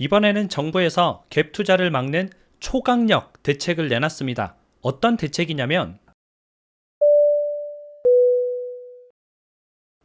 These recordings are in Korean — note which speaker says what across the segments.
Speaker 1: 이번에는 정부에서 갭 투자를 막는 초강력 대책을 내놨습니다. 어떤 대책이냐면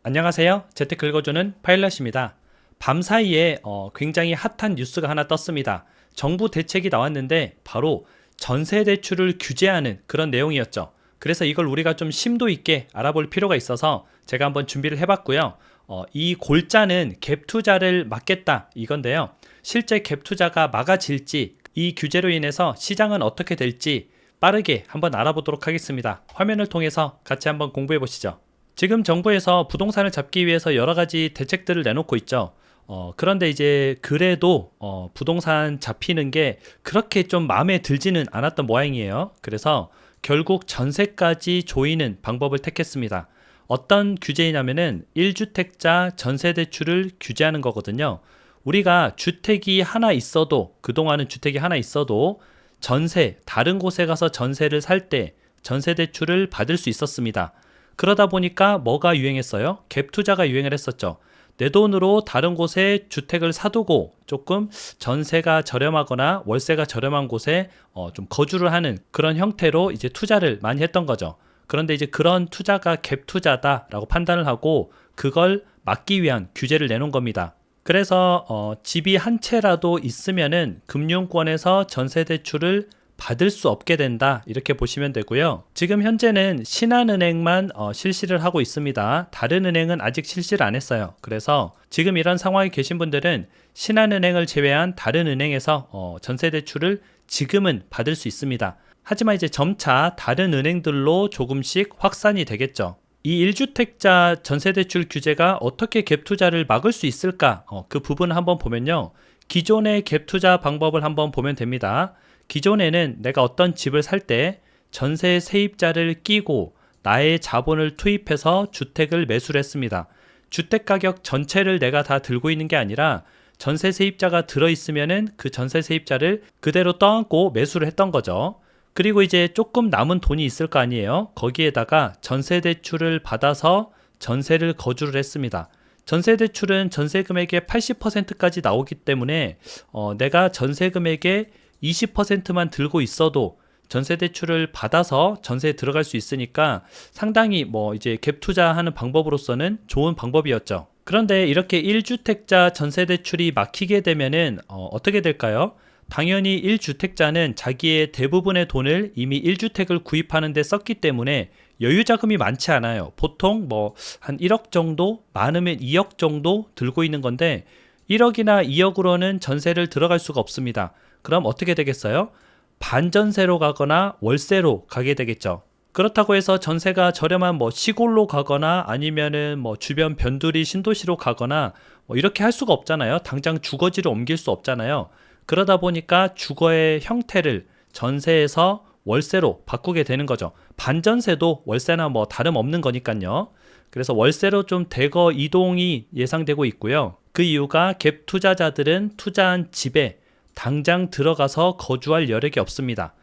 Speaker 1: 안녕하세요. 재테크 읽어주는 파일럿입니다. 밤 사이에 어, 굉장히 핫한 뉴스가 하나 떴습니다. 정부 대책이 나왔는데 바로 전세 대출을 규제하는 그런 내용이었죠. 그래서 이걸 우리가 좀 심도 있게 알아볼 필요가 있어서 제가 한번 준비를 해봤고요. 어, 이 골자는 갭 투자를 막겠다 이건데요. 실제 갭 투자가 막아질지 이 규제로 인해서 시장은 어떻게 될지 빠르게 한번 알아보도록 하겠습니다. 화면을 통해서 같이 한번 공부해 보시죠. 지금 정부에서 부동산을 잡기 위해서 여러 가지 대책들을 내놓고 있죠. 어, 그런데 이제 그래도 어, 부동산 잡히는 게 그렇게 좀 마음에 들지는 않았던 모양이에요. 그래서 결국 전세까지 조이는 방법을 택했습니다. 어떤 규제이냐면은 1주택자 전세 대출을 규제하는 거거든요. 우리가 주택이 하나 있어도 그동안은 주택이 하나 있어도 전세 다른 곳에 가서 전세를 살 때 전세 대출을 받을 수 있었습니다. 그러다 보니까 뭐가 유행했어요? 갭 투자가 유행을 했었죠. 내 돈으로 다른 곳에 주택을 사두고 조금 전세가 저렴하거나 월세가 저렴한 곳에 어, 좀 거주를 하는 그런 형태로 이제 투자를 많이 했던 거죠. 그런데 이제 그런 투자가 갭 투자다라고 판단을 하고 그걸 막기 위한 규제를 내놓은 겁니다. 그래서 어, 집이 한 채라도 있으면은 금융권에서 전세 대출을 받을 수 없게 된다 이렇게 보시면 되고요. 지금 현재는 신한은행만 어, 실시를 하고 있습니다. 다른 은행은 아직 실시를 안 했어요. 그래서 지금 이런 상황에 계신 분들은 신한은행을 제외한 다른 은행에서 어, 전세 대출을 지금은 받을 수 있습니다. 하지만 이제 점차 다른 은행들로 조금씩 확산이 되겠죠. 이 1주택자 전세대출 규제가 어떻게 갭 투자를 막을 수 있을까? 어, 그 부분을 한번 보면요. 기존의 갭 투자 방법을 한번 보면 됩니다. 기존에는 내가 어떤 집을 살 때 전세 세입자를 끼고 나의 자본을 투입해서 주택을 매수를 했습니다. 주택 가격 전체를 내가 다 들고 있는 게 아니라 전세 세입자가 들어 있으면은 그 전세 세입자를 그대로 떠안고 매수를 했던 거죠. 그리고 이제 조금 남은 돈이 있을 거 아니에요. 거기에다가 전세 대출을 받아서 전세를 거주를 했습니다. 전세 대출은 전세 금액의 80%까지 나오기 때문에 어, 내가 전세 금액의 20%만 들고 있어도 전세 대출을 받아서 전세에 들어갈 수 있으니까 상당히 뭐 이제 갭 투자하는 방법으로서는 좋은 방법이었죠. 그런데 이렇게 1주택자 전세 대출이 막히게 되면은 어, 어떻게 될까요? 당연히 1주택자는 자기의 대부분의 돈을 이미 1주택을 구입하는 데 썼기 때문에 여유 자금이 많지 않아요. 보통 뭐 한 1억 정도, 많으면 2억 정도 들고 있는 건데 1억이나 2억으로는 전세를 들어갈 수가 없습니다. 그럼 어떻게 되겠어요? 반전세로 가거나 월세로 가게 되겠죠. 그렇다고 해서 전세가 저렴한 뭐 시골로 가거나 아니면은 뭐 주변 변두리 신도시로 가거나 뭐 이렇게 할 수가 없잖아요. 당장 주거지를 옮길 수 없잖아요. 그러다 보니까 주거의 형태를 전세에서 월세로 바꾸게 되는 거죠. 반전세도 월세나 뭐 다름없는 거니까요. 그래서 월세로 좀 대거 이동이 예상되고 있고요. 그 이유가 갭 투자자들은 투자한 집에 당장 들어가서 거주할 여력이 없습니다.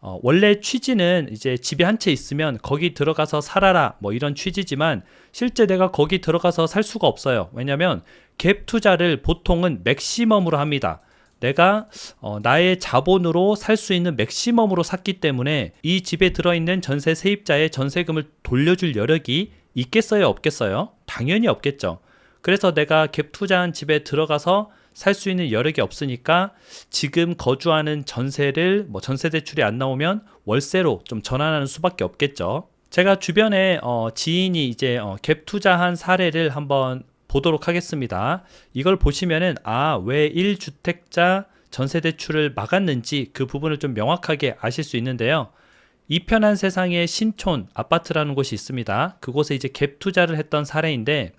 Speaker 1: 어, 원래 취지는 이제 집이 한 채 있으면 거기 들어가서 살아라 뭐 이런 취지지만 실제 내가 거기 들어가서 살 수가 없어요. 왜냐하면 갭 투자를 보통은 맥시멈으로 합니다. 내가 어, 나의 자본으로 살 수 있는 맥시멈으로 샀기 때문에 이 집에 들어있는 전세 세입자의 전세금을 돌려줄 여력이 있겠어요 없겠어요? 당연히 없겠죠. 그래서 내가 갭 투자한 집에 들어가서 살 수 있는 여력이 없으니까 지금 거주하는 전세를 뭐 전세 대출이 안 나오면 월세로 좀 전환하는 수밖에 없겠죠. 제가 주변에 어, 지인이 이제 어, 갭 투자한 사례를 한번 보도록 하겠습니다. 이걸 보시면은 아, 왜 1주택자 전세 대출을 막았는지 그 부분을 좀 명확하게 아실 수 있는데요. 이 편한 세상에 신촌 아파트라는 곳이 있습니다. 그곳에 이제 갭 투자를 했던 사례인데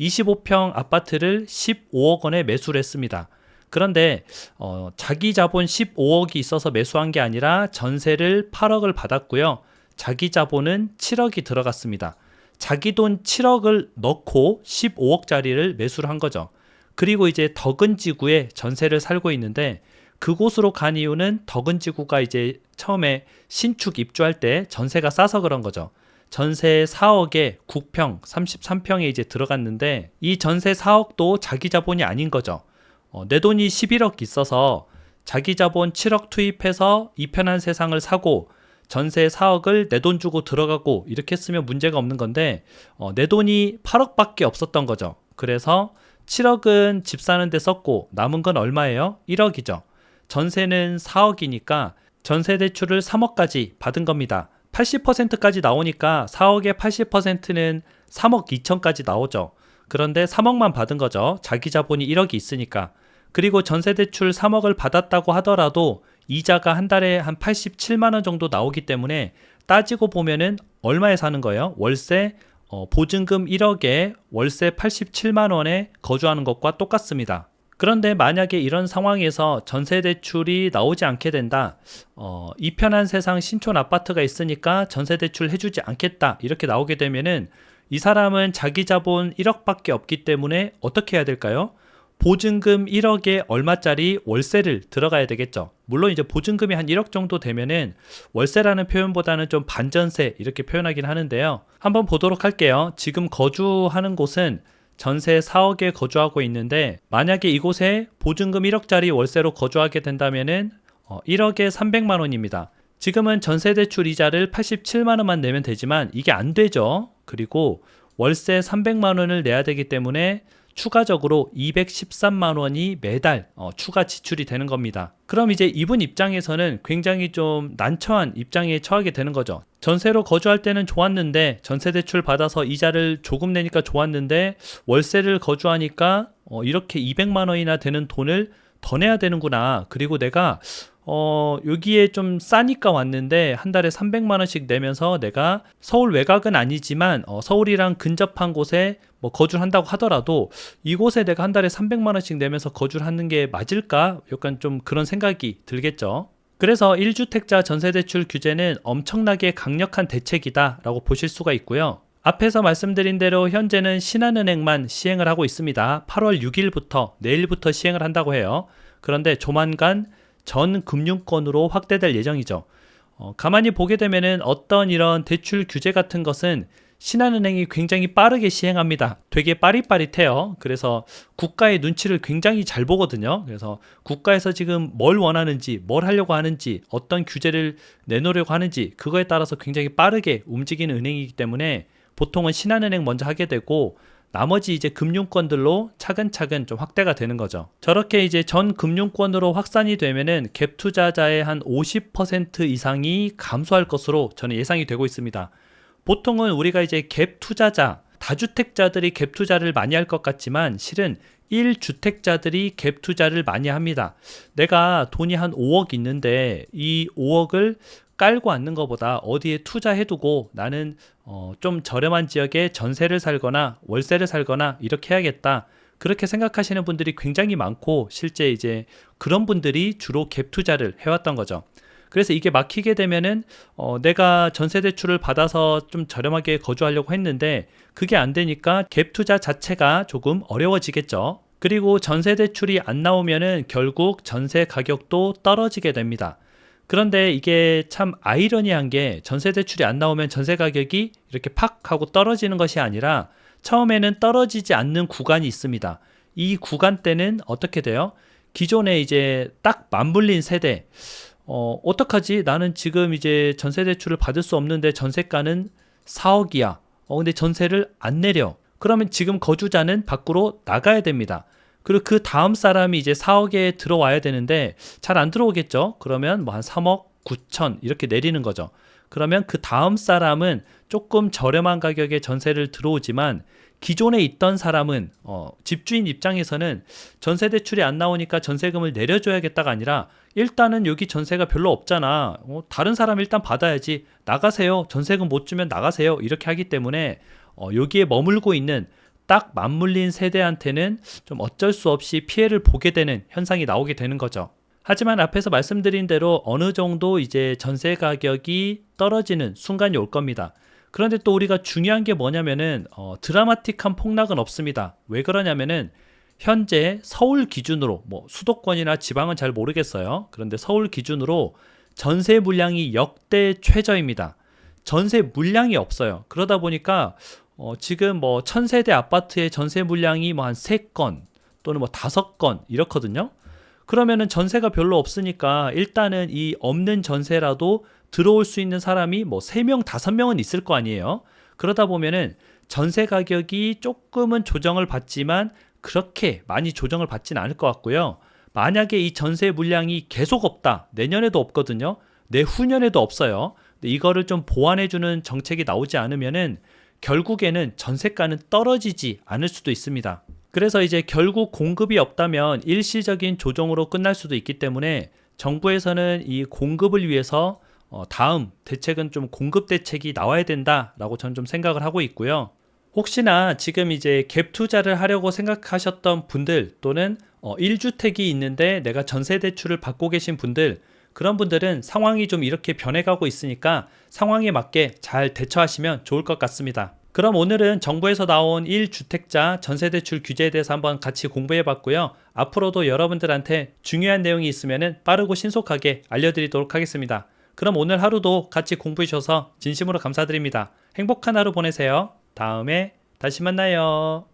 Speaker 1: 25평 아파트를 15억 원에 매수를 했습니다. 그런데 어, 자기 자본 15억이 있어서 매수한 게 아니라 전세를 8억을 받았고요. 자기 자본은 7억이 들어갔습니다. 자기 돈 7억을 넣고 15억짜리를 매수를 한 거죠. 그리고 이제 덕은 지구에 전세를 살고 있는데 그곳으로 간 이유는 덕은 지구가 이제 처음에 신축 입주할 때 전세가 싸서 그런 거죠. 전세 4억에 9평, 33평에 이제 들어갔는데 이 전세 4억도 자기 자본이 아닌 거죠. 어, 내 돈이 11억 있어서 자기 자본 7억 투입해서 이 편한 세상을 사고 전세 4억을 내 돈 주고 들어가고 이렇게 했으면 문제가 없는 건데 어, 내 돈이 8억밖에 없었던 거죠. 그래서 7억은 집 사는 데 썼고 남은 건 얼마예요? 1억이죠. 전세는 4억이니까 전세 대출을 3억까지 받은 겁니다. 80%까지 나오니까 4억의 80%는 3억 2천까지 나오죠. 그런데 3억만 받은 거죠. 자기 자본이 1억이 있으니까. 그리고 전세 대출 3억을 받았다고 하더라도 이자가 한 달에 한 87만 원 정도 나오기 때문에 따지고 보면은 얼마에 사는 거예요? 월세 어, 보증금 1억에 월세 87만 원에 거주하는 것과 똑같습니다. 그런데 만약에 이런 상황에서 전세 대출이 나오지 않게 된다. 어, 이 편한 세상 신촌 아파트가 있으니까 전세 대출 해주지 않겠다. 이렇게 나오게 되면은 이 사람은 자기 자본 1억밖에 없기 때문에 어떻게 해야 될까요? 보증금 1억에 얼마짜리 월세를 들어가야 되겠죠. 물론 이제 보증금이 한 1억 정도 되면은 월세라는 표현보다는 좀 반전세 이렇게 표현하긴 하는데요. 한번 보도록 할게요. 지금 거주하는 곳은 전세 4억에 거주하고 있는데 만약에 이곳에 보증금 1억짜리 월세로 거주하게 된다면은 어, 1억에 300만 원입니다. 지금은 전세 대출 이자를 87만 원만 내면 되지만 이게 안 되죠. 그리고 월세 300만 원을 내야 되기 때문에 추가적으로 213만 원이 매달 어, 추가 지출이 되는 겁니다. 그럼 이제 이분 입장에서는 굉장히 좀 난처한 입장에 처하게 되는 거죠. 전세로 거주할 때는 좋았는데 전세 대출 받아서 이자를 조금 내니까 좋았는데 월세를 거주하니까 어, 이렇게 200만 원이나 되는 돈을 더 내야 되는구나. 그리고 내가 어, 여기에 좀 싸니까 왔는데 한 달에 300만 원씩 내면서 내가 서울 외곽은 아니지만 어, 서울이랑 근접한 곳에 뭐 거주를 한다고 하더라도 이곳에 내가 한 달에 300만 원씩 내면서 거주를 하는 게 맞을까? 약간 좀 그런 생각이 들겠죠. 그래서 1주택자 전세대출 규제는 엄청나게 강력한 대책이다라고 보실 수가 있고요. 앞에서 말씀드린 대로 현재는 신한은행만 시행을 하고 있습니다. 8월 6일부터 내일부터 시행을 한다고 해요. 그런데 조만간 전 금융권으로 확대될 예정이죠. 어, 가만히 보게 되면은 어떤 이런 대출 규제 같은 것은 신한은행이 굉장히 빠르게 시행합니다. 되게 빠릿빠릿해요. 그래서 국가의 눈치를 굉장히 잘 보거든요. 그래서 국가에서 지금 뭘 원하는지, 뭘 하려고 하는지, 어떤 규제를 내놓으려고 하는지, 그거에 따라서 굉장히 빠르게 움직이는 은행이기 때문에 보통은 신한은행 먼저 하게 되고, 나머지 이제 금융권들로 차근차근 좀 확대가 되는 거죠. 저렇게 이제 전 금융권으로 확산이 되면은 갭 투자자의 한 50% 이상이 감소할 것으로 저는 예상이 되고 있습니다. 보통은 우리가 이제 갭 투자자, 다주택자들이 갭 투자를 많이 할 것 같지만 실은 1주택자들이 갭 투자를 많이 합니다. 내가 돈이 한 5억 있는데 이 5억을 깔고 앉는 것보다 어디에 투자해두고 나는 어, 좀 저렴한 지역에 전세를 살거나 월세를 살거나 이렇게 해야겠다. 그렇게 생각하시는 분들이 굉장히 많고 실제 이제 그런 분들이 주로 갭 투자를 해왔던 거죠. 그래서 이게 막히게 되면은 어, 내가 전세 대출을 받아서 좀 저렴하게 거주하려고 했는데 그게 안 되니까 갭 투자 자체가 조금 어려워지겠죠. 그리고 전세 대출이 안 나오면은 결국 전세 가격도 떨어지게 됩니다. 그런데 이게 참 아이러니한 게 전세 대출이 안 나오면 전세 가격이 이렇게 팍 하고 떨어지는 것이 아니라 처음에는 떨어지지 않는 구간이 있습니다. 이 구간 때는 어떻게 돼요? 기존에 이제 딱 맞물린 세대, 어, 어떡하지? 나는 지금 이제 전세 대출을 받을 수 없는데 전세가는 4억이야. 어, 근데 전세를 안 내려. 그러면 지금 거주자는 밖으로 나가야 됩니다. 그리고 그 다음 사람이 이제 4억에 들어와야 되는데 잘 안 들어오겠죠? 그러면 뭐 한 3억 9천 이렇게 내리는 거죠. 그러면 그 다음 사람은 조금 저렴한 가격에 전세를 들어오지만 기존에 있던 사람은 어, 집주인 입장에서는 전세 대출이 안 나오니까 전세금을 내려줘야겠다가 아니라 일단은 여기 전세가 별로 없잖아. 어, 다른 사람 일단 받아야지. 나가세요. 전세금 못 주면 나가세요. 이렇게 하기 때문에 어, 여기에 머물고 있는 딱 맞물린 세대한테는 좀 어쩔 수 없이 피해를 보게 되는 현상이 나오게 되는 거죠. 하지만 앞에서 말씀드린 대로 어느 정도 이제 전세 가격이 떨어지는 순간이 올 겁니다. 그런데 또 우리가 중요한 게 뭐냐면은 어, 드라마틱한 폭락은 없습니다. 왜 그러냐면은 현재 서울 기준으로 뭐 수도권이나 지방은 잘 모르겠어요. 그런데 서울 기준으로 전세 물량이 역대 최저입니다. 전세 물량이 없어요. 그러다 보니까 어, 지금 뭐 천세대 아파트의 전세 물량이 뭐한 3건 또는 뭐 다섯 건 이렇거든요. 그러면은 전세가 별로 없으니까 일단은 이 없는 전세라도 들어올 수 있는 사람이 뭐 3명, 5명은 있을 거 아니에요. 그러다 보면은 전세 가격이 조금은 조정을 받지만 그렇게 많이 조정을 받진 않을 것 같고요. 만약에 이 전세 물량이 계속 없다. 내년에도 없거든요. 내후년에도 없어요. 근데 이거를 좀 보완해주는 정책이 나오지 않으면은 결국에는 전세가는 떨어지지 않을 수도 있습니다. 그래서 이제 결국 공급이 없다면 일시적인 조정으로 끝날 수도 있기 때문에 정부에서는 이 공급을 위해서 어, 다음 대책은 좀 공급 대책이 나와야 된다라고 저는 좀 생각을 하고 있고요. 혹시나 지금 이제 갭 투자를 하려고 생각하셨던 분들 또는 어, 1주택이 있는데 내가 전세 대출을 받고 계신 분들 그런 분들은 상황이 좀 이렇게 변해가고 있으니까 상황에 맞게 잘 대처하시면 좋을 것 같습니다. 그럼 오늘은 정부에서 나온 1주택자 전세대출 규제에 대해서 한번 같이 공부해 봤고요. 앞으로도 여러분들한테 중요한 내용이 있으면 빠르고 신속하게 알려드리도록 하겠습니다. 그럼 오늘 하루도 같이 공부해 주셔서 진심으로 감사드립니다. 행복한 하루 보내세요. 다음에 다시 만나요.